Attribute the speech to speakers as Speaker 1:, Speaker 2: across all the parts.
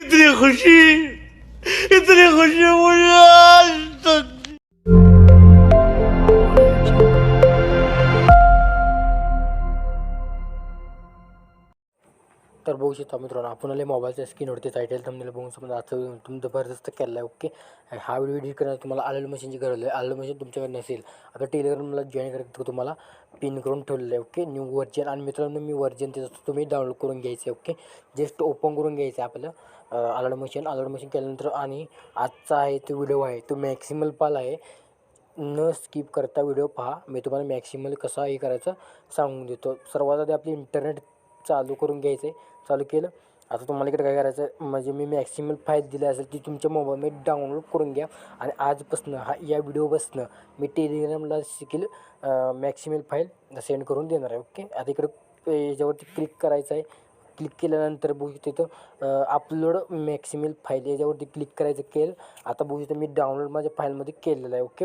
Speaker 1: इतनी खुशी इतनी खुशी मुझे आज तक।
Speaker 2: तर बघू शकता मित्रांनो आपण आले मोबाईलच्या स्क्रीनवरती टायटल थंबनेल बघून समजा आता तुम्ही जबरदस्त केला आहे ओके आणि हा व्हिडिओ एडिट करायला तुम्हाला आलेलं मशीनची गरज आहे. आलेलं मशीन तुमच्याकडे नसेल आता टेलिग्रामला जॉईन करायचं तुम्हाला पिन करून ठेवलेलं आहे ओके न्यू व्हर्जन आणि मित्रांनो मी व्हर्जन त्याचं तुम्ही डाउनलोड करून घ्यायचं आहे ओके जस्ट ओपन करून घ्यायचं आहे आपलं. आलाड मशीन आलाड मशीन केल्यानंतर आणि आजचा आहे तो व्हिडिओ आहे. तो मॅक्सिमल पाल आहे. न स्किप करता व्हिडिओ पहा. मी तुम्हाला मॅक्सिमल कसा हे करायचं सांगून देतो. सर्वात आधी आपली इंटरनेट चालू करून घ्यायचं आहे. चालू केलं. आता तुम्हाला इकडे काय करायचं आहे? म्हणजे मी मॅक्सिमल फाईल दिली असेल ती तुमच्या मोबाईलमध्ये डाउनलोड करून घ्या. आणि आजपासनं हा या व्हिडिओपासनं मी टेलिग्रामला शिकेल मॅक्सिमल फाईल सेंड करून देणार आहे. ओके आता इकडं याच्यावरती क्लिक करायचं आहे. क्लिक केल्यानंतर बघू शकतो इथं अपलोड मॅक्सिमल फाईल याच्यावरती क्लिक करायचं केलं. आता बघू शकतो मी डाउनलोड माझ्या फाईलमध्ये केलेलं आहे ओके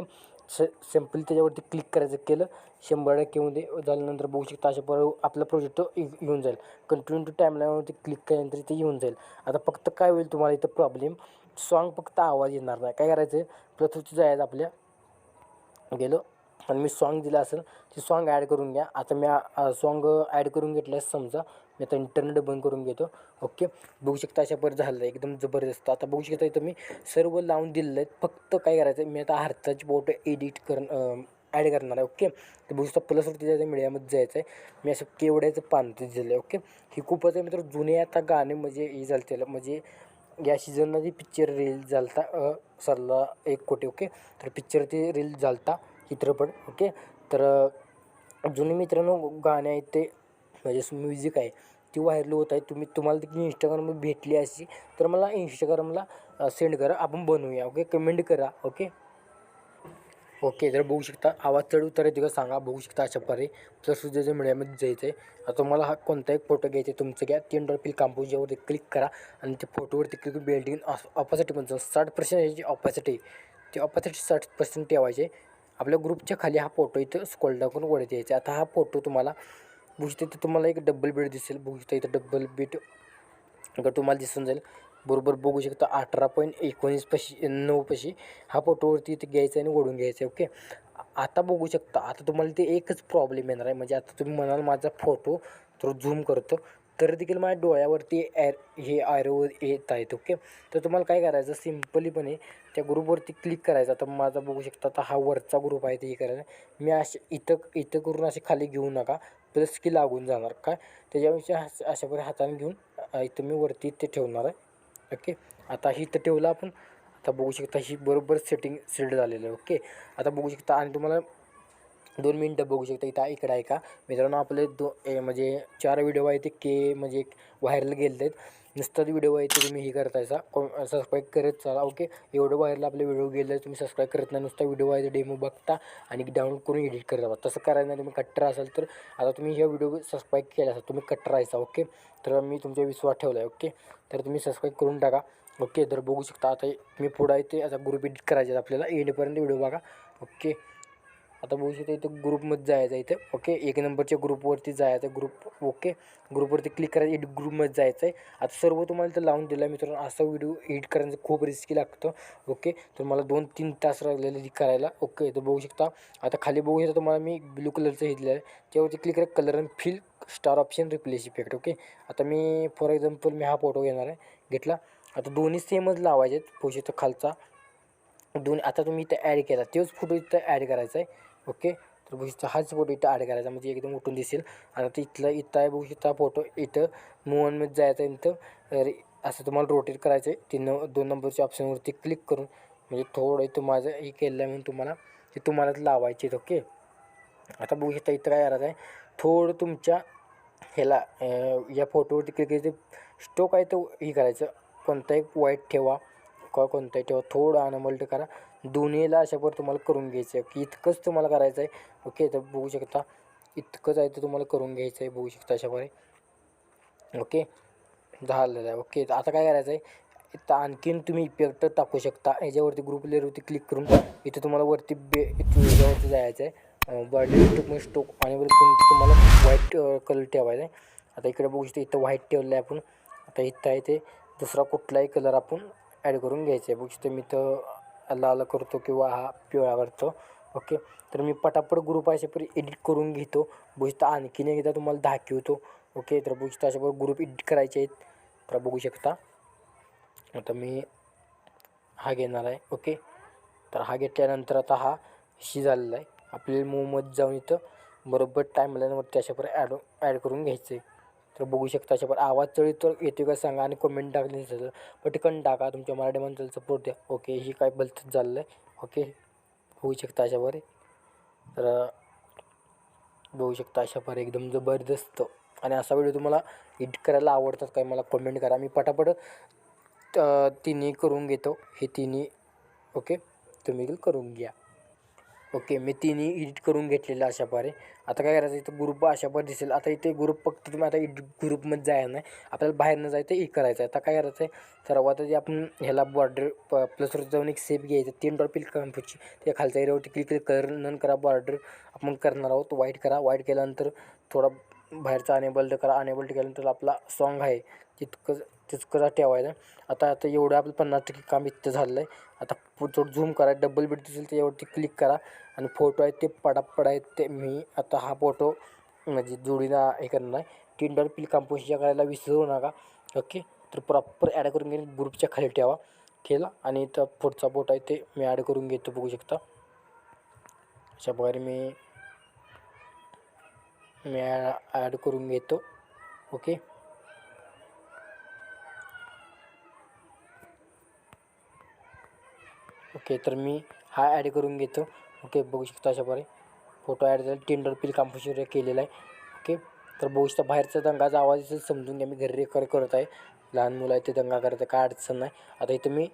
Speaker 2: स सिम्पली त्याच्यावरती क्लिक करायचं केलं. शंभर टक्केमध्ये झाल्यानंतर बघू शकता अशा पर आपला प्रोजेक्ट येऊन जाईल. कंटिन्यू टू टाईमलाईनवरती क्लिक केल्यानंतर ते येऊन जाईल. आता फक्त काय होईल तुम्हाला इथं प्रॉब्लेम सॉन्ग फक्त आवाज येणार नाही. काय करायचं आहे प्रथम जायचं आपल्या गेलो. आणि मी सॉन्ग दिलं असेल ते सॉन्ग ॲड करून घ्या. आता मी सॉन्ग ॲड करून घेतल्यास समजा. मी आता इंटरनेट बंद करून घेतो. ओके बघू शकता अशा पर झालं आहे. एकदम जबरदस्त. आता बघू शकता इथं मी सर्व लावून दिलेलं आहे फक्त काय करायचं आहे मी आता हार्ताची फोटो एडिट कर ॲड करणार आहे. ओके तर बघू शकता प्लसवरती जायचं मीडियामध्ये जायचं आहे मी असं केवढ्याचं पान ते दिलं आहे. ओके ही खूपच आहे मित्र जुने आता गाणे म्हणजे हे झालं त्याला म्हणजे या सीझनला जी पिक्चर रील झालता सरला एक कोटी ओके तर पिक्चर ते रील झालता चित्रपट ओके तर जुने मित्रांनो गाणे आहेत ते म्हणजे म्युझिक आहे ती व्हायरल होत आहे. तुम्ही तुम्हाला ती इंस्टाग्रामवर भेटली अशी तर मला इंस्टाग्रामला सेंड करा. आपण बनवूया ओके कमेंट करा ओके ओके जर बघू शकता आवाज चढ उतर आहे का सांगा? बघू शकता अशा प्रकारे प्लस सुद्धा मीडियामध्ये जायचं आहे आता तुम्हाला हा कोणताही फोटो घ्यायचा आहे तुमचं घ्या. तीन डॉल पिल कांपोजच्यावरती क्लिक करा आणि ते फोटोवरती क्लिक बिल्डिंग ऑपॉसिटी पण साठ पर्सेंट याची ऑपॉसिटी ती ऑपॉसिटी साठ पर्सेंट ठेवायचे आपल्या ग्रुपच्या खाली हा फोटो इथं स्कोल टाकून वरती यायचा आता हा फोटो तुम्हाला बघू शकता इथं तुम्हाला एक डबल बेड दिसेल. बघू शकता इथं डबल बेड इकडं तुम्हाला दिसून जाईल. बरोबर बघू शकता अठरा पॉईंट एकोणीस पशी नऊ पशी हा फोटोवरती इथे घ्यायचा आणि ओढून घ्यायचा ओके आता बघू शकता आता तुम्हाला ते एकच प्रॉब्लेम येणार आहे. म्हणजे आता तुम्ही म्हणाल माझा फोटो तर झूम करतो. तर देखील माझ्या डोळ्यावरती ॲर हे आयरो येत आहेत ओके तर तुम्हाला काय करायचं? सिम्पलीपणे त्या ग्रुपवरती क्लिक करायचं. आता माझा बघू शकता आता हा वरचा ग्रुप आहे ते हे करायचा मी असे इथं इथं करून असे खाली घेऊ नका. प्लस की लागून जाणार. काय? त्याच्यापेक्षा अशा प्रकारे हाताने घेऊन इथं मी वरती इथे ठेवणार आहे. ओके? आता ही इथं ठेवलं आपण आता बघू शकता ही बरोबर सेटिंग सेट झालेलं आहे. ओके? आता बघू शकता आणि तुम्हाला दोन मिनटं बघू शकता इथं इकडं आहे का? मित्रांनो आपले दो ए म्हणजे चार व्हिडिओ आहे ते के म्हणजे व्हायरल गेले आहेत नुसताच व्हिडिओ आहे ते तुम्ही हे करतायचा सबस्क्राईब करत चला ओके एवढं बाहेरला आपले व्हिडिओ गेले तुम्ही सबस्क्राईब करत नाही नुसता व्हिडिओ आहे डेमो बघता आणि डाउनलोड करून एडिट करत जाता तसं करायचं नाही तुम्ही कट्टर असाल तर आता तुम्ही ह्या व्हिडिओ सबस्क्राईब केला असाल तुम्ही कट्टर राहायचा ओके तर मी तुमचा विश्वास ठेवला आहे ओके तर तुम्ही सबस्क्राईब करून टाका ओके तर बघू शकता आता मी पुढं आहे ते आता ग्रुप एडिट करायचे आपल्याला एंडपर्यंत व्हिडिओ बघा ओके आता बघू शकता इथं ग्रुपमध्ये जायचं इथं. ओके एक नंबरच्या ग्रुपवरती जायचं ग्रुप ओके ग्रुपवरती क्लिक करायचं एडिट ग्रुपमध्ये जायचं आहे. आता सर्व तुम्हाला इथं लावून दिलं मित्रांनो. असा व्हिडिओ एडिट करायचं खूप रिस्की लागतं. ओके तर मला दोन तीन तास लागलेले करायला. ओके तर बघू शकता. आता खाली बघू शकता तुम्हाला मी ब्लू कलरचं हे दिलं आहे. त्यावरती क्लिक करा colour and fill star option replace effect okay आता मी फॉर एक्झाम्पल मी हा फोटो घेणार आहे. घेतला. आता दोन्ही सेमच लावायचे आहेत. बघू शकता खालचा. दोन आता तुम्ही इथं ॲड केला. तोच फोटो इथं ॲड करायचा आहे ओके तर बघू शकता हाच फोटो इथं ॲड करायचा. म्हणजे एकदम उठून दिसेल. आणि आता इथला इथं आहे बघू शकता फोटो इथं. मूवनमध्ये जायचं आहे इथं. रे असं तुम्हाला रोटेट करायचं आहे तीन दोन नंबरच्या ऑप्शनवरती क्लिक करून. म्हणजे थोडं इथं माझं हे केलं आहे म्हणून तुम्हाला ते तुम्हालाच लावायचे आहेत ओके आता बघू शकता इथं काय करायचं आहे थोडं तुमच्या ह्याला या फोटोवरती क्लिक करायचं. स्टोक आहे तो हे करायचं. कोणताही वाईट ठेवा. किंवा कोणताही ठेवा थोडं अनमल्ट करा. दोन्हीला अशा पर तुम्हाला करून घ्यायचं आहे की इतकंच तुम्हाला करायचं आहे ओके तर बघू शकता. इतकंच आहे तर तुम्हाला करून घ्यायचं आहे बघू शकता अशा प्रकारे. ओके झालेलं आहे ओके तर आता काय करायचं आहे इथं आणखीन तुम्ही इफेक्ट टाकू शकता. याच्यावरती ग्रुप लेअरवरती क्लिक करून इथं तुम्हाला वरती बे याच्यावरती जायचं आहे बॉडी स्टोक स्टोक आणि तुम्हाला व्हाईट कलर ठेवायचा आहे आता इकडे बघू शकतो इथं व्हाईट ठेवलं आहे आपण. आता इथं आहे ते. दुसरा कुठलाही कलर आपण ॲड करून घ्यायचं आहे. बघू तर मी तर लाल करतो किंवा हा पिवळा करतो. ओके? तर मी पटापट ग्रुप अशापरी एडिट करून घेतो. बघू शकता आणखीन एकदा तुम्हाला दाखवतो. ओके? तर बघू शकता अशापर ग्रुप एडिट करायचे आहेत. तर बघू शकता. आता मी हा घेणार आहे. ओके? तर हा घेतल्यानंतर आता हा शी झालेला आहे. आपल्याला मूवमध्ये जाऊन इथं बरोबर टाईमलाईनवरती अशा परी ॲड ॲड करून घ्यायचं आहे. तर बघू शकता अशा आवाज चढी तर येतो का सांगा आणि कमेंट टाकली तर. पटकन टाका तुमच्या मराठी माणसाला सपोर्ट द्या. ओके ही काय भलतंच चाललं आहे ओके होऊ शकता अशा बरे तर बघू शकता अशापर एकदम जबरदस्त. आणि असा व्हिडिओ तुम्हाला एडिट करायला आवडतात काय मला कमेंट करा. मी पटापट तिन्ही करून घेतो. हे तिन्ही ओके तुम्ही करून घ्या. ओके मी तिन्ही एडिट करून घेतलेलं अशा पारे. आता काय करायचं इथं ग्रुप अशा पारे दिसेल. आता इथे ग्रुप फक्त तुम्ही आता एडिट ग्रुपमध्ये जायला नाही. आपल्याला बाहेर न जायचं एक करायचं आहे. आता काय करायचं आहे सर्वात जे आपण ह्याला बॉर्डर प प्लसवर जाऊन एक सेप घ्यायचं तीन डॉट पिल कम्पूची त्या खालच्या एरियावरती क्लिक क्लिक कर नन करा बॉर्डर आपण करणार आहोत वाईट करा. वाईट केल्यानंतर थोडा बाहेरचा अनेबल्ड करा. अनेबल्ड केल्यानंतर आपला सॉन्ग आहे तितकं तितकं ठेवायचं. आता आता एवढं आपलं पन्नास टक्के काम इथं झालेलं आहे आता थोडं झूम करा. डबल बीट दिसेल त्याच्यावरती क्लिक करा. आणि फोटो आहेत ते पडापड आहेत ते मी आता हा फोटो म्हणजे जोडीला हे करणार आहे. तीन पिल कंपोजिशन करायला विसरू नका. ओके तर प्रॉपर ॲड करून घेईन ग्रुपच्या खाली ठेवा. केला आणि तर पुढचा फोटो आहे ते मी ॲड करून घेतो बघू शकता. अशा प्रकारे मी मी ॲड करून घेतो. ओके ओके तर मी हा ॲड करून घेतो. ओके बघू शकता अशा प्रकारे फोटो ॲड झाला. टेंडर पिल कॉम्पोजिशन केलेला आहे. ओके तर बघू शकता बाहेरचा दंगाचा आवाज समजून घ्या. मी घरी रेकॉर्ड करत आहे. लहान मुलं आहे ते दंगा करत आहे काय अडचण नाही. आता इथं मी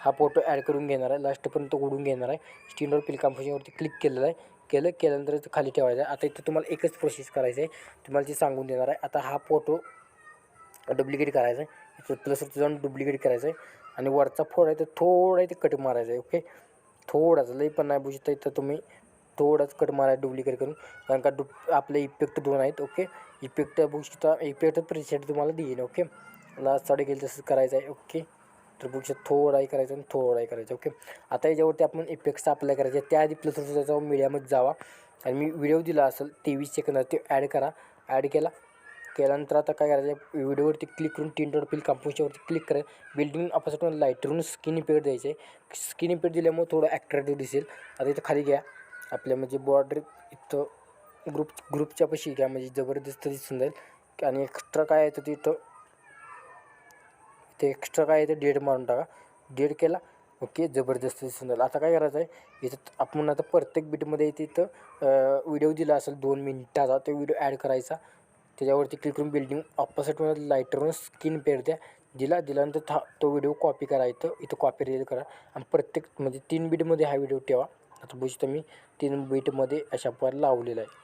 Speaker 2: हा फोटो ॲड करून घेणार आहे. लास्टपर्यंत उडून घेणार आहे. स्टीनवर पिल कॉम्पोजिशनवरती क्लिक केलेलं आहे. केलं केल्यानंतर इथं खाली ठेवायचं आहे. आता इथं तुम्हाला एकच प्रोसेस करायचं आहे. तुम्हाला ते सांगून देणार आहे आता हा फोटो डुप्लिकेट करायचा आहे. इथं प्लसवरती जाऊन डुप्लिकेट करायचं आहे. आणि वरचा फोड आहे तर थोडा इथे कट मारायचा आहे. ओके थोडाच लई पण नाही बुजता इथं तुम्ही. थोडाच कट मारा डुप्लिकेट करून कारण का डुप आपले इफेक्ट दोन आहेत ओके इफेक्ट बघू इफेक्ट प्रिसेट तुम्हाला देईन ओके लास्ट साडे गेल तसंच करायचं आहे ओके तर बघू थोडाही करायचं आणि थोडाही करायचं ओके आता याच्यावरती आपण इफेक्ट्स अप्लाय करायचे त्याआधी प्लस त्याचा मीडियामध्ये जावा. आणि मी व्हिडिओ दिला असेल तेवीस सेकंदात ते ॲड करा. ॲड केला. केल्यानंतर आता काय करायचं व्हिडिओवरती क्लिक करून तीन डॉट पिल कंपोजच्यावरती क्लिक करायचं बिल्डिंग अपोजिट लाईटरून स्किन पेड द्यायचे. स्किन पेड दिल्यामुळे थोडं ॲट्रॅक्टिव्ह दिसेल. आता इथं खाली घ्या. आपल्या म्हणजे बॉर्डर इथं ग्रुप ग्रुपच्या पशी घ्या. म्हणजे जबरदस्त दिसून जाईल. आणि एक्स्ट्रा काय आहे तर तिथं ते एक्स्ट्रा काय आहे ते डेट मारून टाका. डेट केला ओके जबरदस्त दिसून जाईल. आता काय करायचं आहे इथं आपण आता प्रत्येक बीटमध्ये तिथं व्हिडिओ दिला असेल दोन मिनटाचा तो व्हिडिओ ॲड करायचा. त्याच्यावरती क्लिक करून बिल्डिंग ऑपोजिटमध्ये लाईटरवरून स्किन पेर द्या दिला दिल्यानंतर था तो व्हिडिओ कॉपी करा इथं. इथं कॉपी रिलीज करा. आणि प्रत्येक म्हणजे तीन बीटमध्ये हा व्हिडिओ ठेवा. आता बुजतं मी तीन बीटमध्ये अशा प्रकारे लावलेला आहे.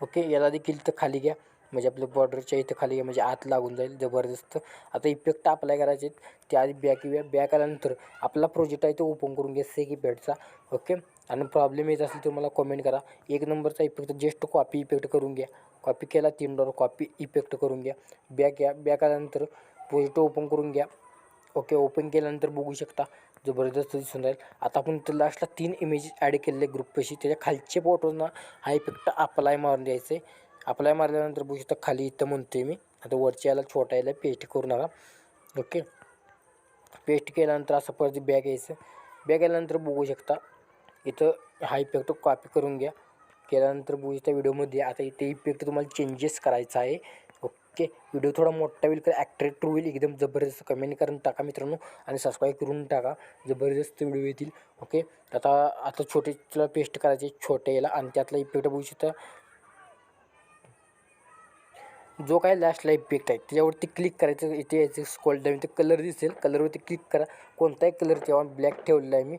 Speaker 2: ओके याला देखील तर खाली घ्या. म्हणजे आपल्या बॉर्डरच्या इथं खाली घ्या. म्हणजे आत लागून जाईल जबरदस्त. आता इफेक्ट अप्लाय करायचे आहेत. त्याआधी बॅक येऊया. बॅक आल्यानंतर आपला प्रोजेक्ट आहे तो ओपन करून घ्या. सेकी पॅडचा ओके आणि प्रॉब्लेम येत असेल तर मला कमेंट करा. एक नंबरचा इफेक्ट जस्ट कॉपी इफेक्ट करून घ्या. कॉपी केला तीन डॉलर कॉपी इफेक्ट करून घ्या. बॅक घ्या बॅक आल्यानंतर प्रोजेक्ट ओपन करून घ्या. ओके ओपन केल्यानंतर बघू शकता. जबरदस्त दिसून राहील. आता आपण तर लास्टला तीन इमेजेस ॲड केलेले ग्रुपपाशी त्याच्या खालचे फोटोजना हा इफेक्ट अप्लाय मारून द्यायचं आहे. अप्लाय मारल्यानंतर बघू शकता खाली इथं म्हणतोय मी. आता वरच्या याला छोटा याला पेस्ट करू नका. ओके पेस्ट केल्यानंतर असं परत बॅग यायचं. बॅग आल्यानंतर बघू शकता. इथं हा इफेक्ट कॉपी करून घ्या. केल्यानंतर बुजच्या व्हिडिओमध्ये आता इथे इफेक्ट तुम्हाला चेंजेस करायचा आहे. ओके व्हिडिओ थोडा मोठा होईल तर ॲट्रॅक्टिव्ह होईल? एकदम जबरदस्त कमेंट करून टाका मित्रांनो. आणि सबस्क्राईब करून टाका. जबरदस्त व्हिडिओ येतील. ओके आता आता छोटे तुला पेस्ट करायचे छोटे याला आणि त्यातला इफेक्ट बघू शकता. जो काय लास्टला इफेक्ट आहे त्याच्यावरती क्लिक करायचं इथे यायचं स्कॉल डाऊन इथे कलर दिसेल. कलरवरती क्लिक करा. कोणताही कलर ठेवा. ब्लॅक ठेवलेला आहे मी.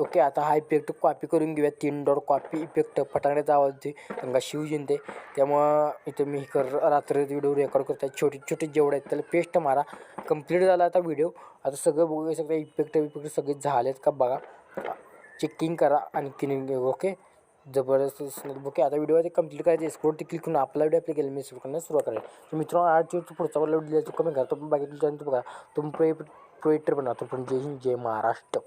Speaker 2: ओके आता हा इफेक्ट कॉपी करून घेऊया. तीन डॉट कॉपी इफेक्ट फटाकड्याचा आवाज येते गंगा शिवजयंती त्यामुळं इथं मी कर रात्री व्हिडिओ रेकॉर्ड करतो आहे छोटे छोटे जेवढे आहेत त्याला पेस्ट मारा. कंप्लीट झाला आता व्हिडिओ आता सगळं बघू सगळं इफेक्ट विफेक्ट सगळे झालेत का बघा. चेकिंग करा आणखीन ओके जबरदस्त ओके आता व्हिडिओ ते कंप्लीट करायचे एक्सपोर्ट क्लिक करून आपला व्हिडिओ आपल्या गेले मी करण्यास सुरुवात करायची तर मित्रांनो आजची पुढचा व्हिडिओ दिला कमी करा. तो बाकी बघा. तुम्ही प्रोएटर प्रोएक्टर बनवा तो पण जय हिंद जय महाराष्ट्र.